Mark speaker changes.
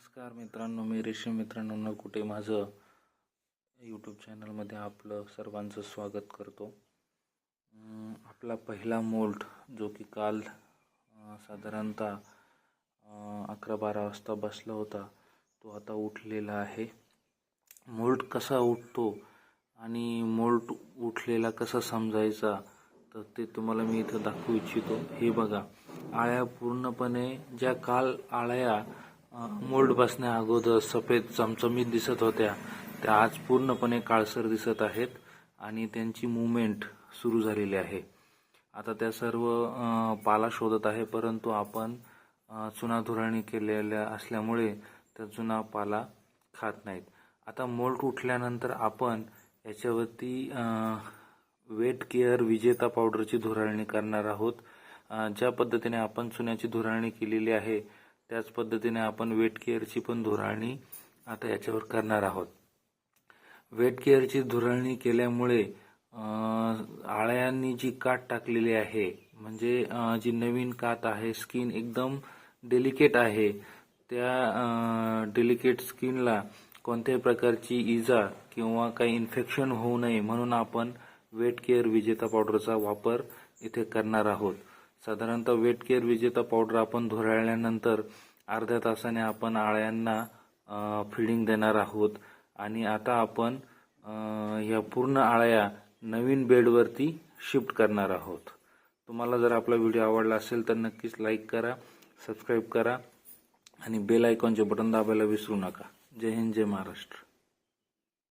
Speaker 1: नमस्कार मित्रांनो मी रेशीम मित्रांनो कुठे माझं यूट्यूब चॅनलमध्ये आपलं सर्वांचं स्वागत करतो. आपला पहिला मोल्ट जो की काल साधारणतः अकरा बारा वाजता बसला होता तो आता उठलेला आहे. मोल्ट कसा उठतो आणि मोल्ट उठलेला कसा समजायचा तर ते तुम्हाला मी इथं दाखवू इच्छितो. हे बघा आळ्या पूर्णपणे ज्या काल आळ्या मोल्ड बसण्या अगोदर सफेद चमचमीत दिसत होत्या. त्या आज पूर्णपणे काळसर दिसत आहेत आणि त्यांची मुवमेंट सुरू झालेली आहे. आता त्या सर्व पाला शोधत आहे परंतु आपण चुना चुनाधुराणी केलेल्या असल्यामुळे त्या जुना पाला खात नाहीत. आता मोल्ट उठल्यानंतर आपण याच्यावरती वेट केअर विजेता पावडरची धुराळणी करणार आहोत. ज्या पद्धतीने आपण चुन्याची धुराळणी केलेली आहे त्याच पद्धतीने आपण वेट केअरची पण धुराळणी आता याच्यावर करणार आहोत. वेट केअरची धुराळणी केल्यामुळे आळ्यांनी जी कात टाकलेली आहे म्हणजे जी नवीन कात आहे स्किन एकदम डेलिकेट आहे त्या डेलिकेट स्किनला कोणत्याही प्रकारची इजा किंवा काही इन्फेक्शन होऊ नये म्हणून आपण वेट केअर विजेता पावडरचा वापर इथे करणार आहोत. साधारणतः वेट केअर विजेता पावडर आपण धुराळल्यानंतर अर्ध्या तासाने आपण आळ्यांना फिडिंग देणार आहोत. आणि आता आपण या पूर्ण आळ्या नवीन बेडवरती शिफ्ट करणार आहोत. तुम्हाला जर आपला व्हिडिओ आवडला असेल तर नक्कीच लाईक करा सबस्क्राईब करा आणि बेल आयकॉनचे बटन दाबायला विसरू नका. जय हिंद जय महाराष्ट्र.